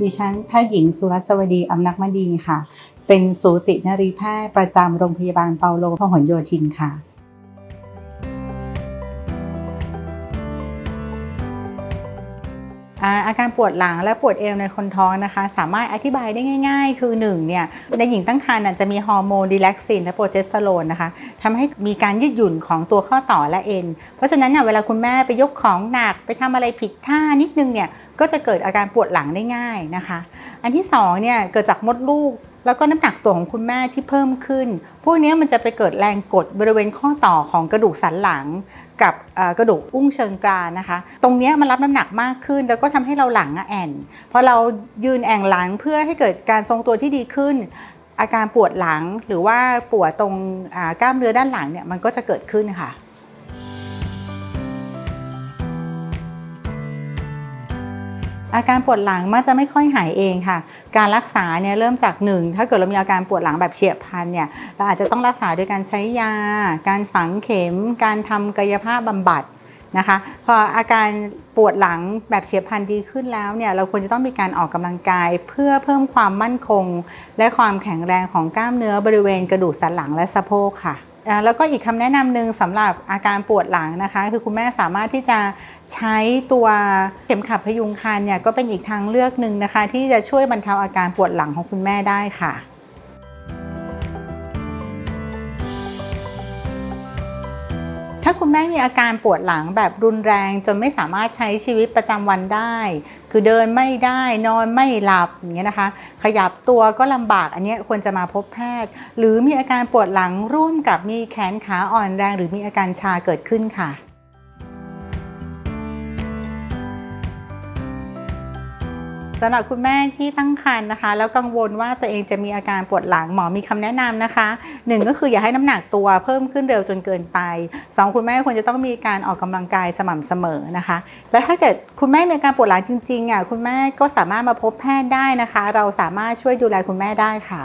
ดิฉันแพทย์หญิงสุรัสวดีอำนักมดีค่ะ เป็นสูตินรีแพทย์ประจำโรงพยาบาลเปาโลพหลโยธินค่ะ อาการปวดหลังและปวดเอวในคนท้องนะคะ สามารถอธิบายได้ง่าย ๆ คือ1เนี่ยในหญิงตั้งครรภ์จะมีฮอร์โมนดีแลกซินและโปรเจสเตอโรนนะคะทำให้มีการยืดหยุ่นของตัวข้อต่อและเอ็นเพราะฉะนั้นเนี่ยเวลาคุณแม่ไปยกของหนักไปทำอะไรผิดท่านิดนึงเนี่ยก็จะเกิดอาการปวดหลังได้ง่ายนะคะ อันที่2เนี่ยเกิดจากมดลูก แล้วก็น้ำหนักตัวของคุณแม่ที่เพิ่มขึ้น พวกนี้มันจะไปเกิดแรงกดบริเวณข้อต่อของกระดูกสันหลัง กับกระดูกอุ้งเชิงกรานนะคะ ตรงนี้มันรับน้ำหนักมากขึ้น แล้วก็ทำให้เราหลังแอนพอเรายืนแองหลังเพื่อให้เกิดการทรงตัวที่ดีขึ้น อาการปวดหลังหรือว่าปวดตรงกล้ามเนื้อด้านหลังเนี่ยมันก็จะเกิดขึ้นค่ะ อาการปวดหลังมักจะไม่ค่อยหายเองค่ะ การรักษาเนี่ยเริ่มจากหนึ่งถ้าเกิดเรามีอาการปวดหลังแบบเฉียบพลันเนี่ยเราอาจจะต้องรักษาโดยการใช้ยา การฝังเข็ม การทำกายภาพบำบัดนะคะพออาการปวดหลังแบบเฉียบพลันดีขึ้นแล้วเนี่ยเราควรจะต้องมีการออกกำลังกาย เพื่อเพิ่มความมั่นคง และความแข็งแรงของกล้ามเนื้อบริเวณกระดูกสันหลังและสะโพกค่ะ แล้วก็อีกคำแนะนำหนึ่งสำหรับอาการปวดหลังนะคะ คือคุณแม่สามารถที่จะใช้ตัวเข็มขัดพยุงคานเนี่ยก็เป็นอีกทางเลือกหนึ่งนะคะ ที่จะช่วยบรรเทาอาการปวดหลังของคุณแม่ได้ค่ะ คุณแม่มีอาการปวดหลังแบบรุนแรงจนไม่สามารถใช้ชีวิตประจำวันได้ คือเดินไม่ได้นอนไม่หลับอย่างเงี้ยนะคะ ขยับตัวก็ลำบากอันนี้ควรจะมาพบแพทย์ หรือมีอาการปวดหลังร่วมกับมีแขนขาอ่อนแรง หรือมีอาการชาเกิดขึ้นค่ะ สำหรับคุณแม่ที่ตั้งครรภ์นะคะ แล้วกังวลว่าตัวเองจะมีอาการปวดหลังหมอมีคำแนะนำนะคะหนึ่งก็คืออย่าให้น้ำหนักตัวเพิ่มขึ้นเร็วจนเกินไปสองคุณแม่ควรจะต้องมีการออกกำลังกายสม่ำเสมอนะคะ และถ้าเกิดคุณแม่มีอาการปวดหลังจริงๆอะคุณแม่ก็สามารถมาพบแพทย์ได้นะคะ เราสามารถช่วยดูแลคุณแม่ได้ค่ะ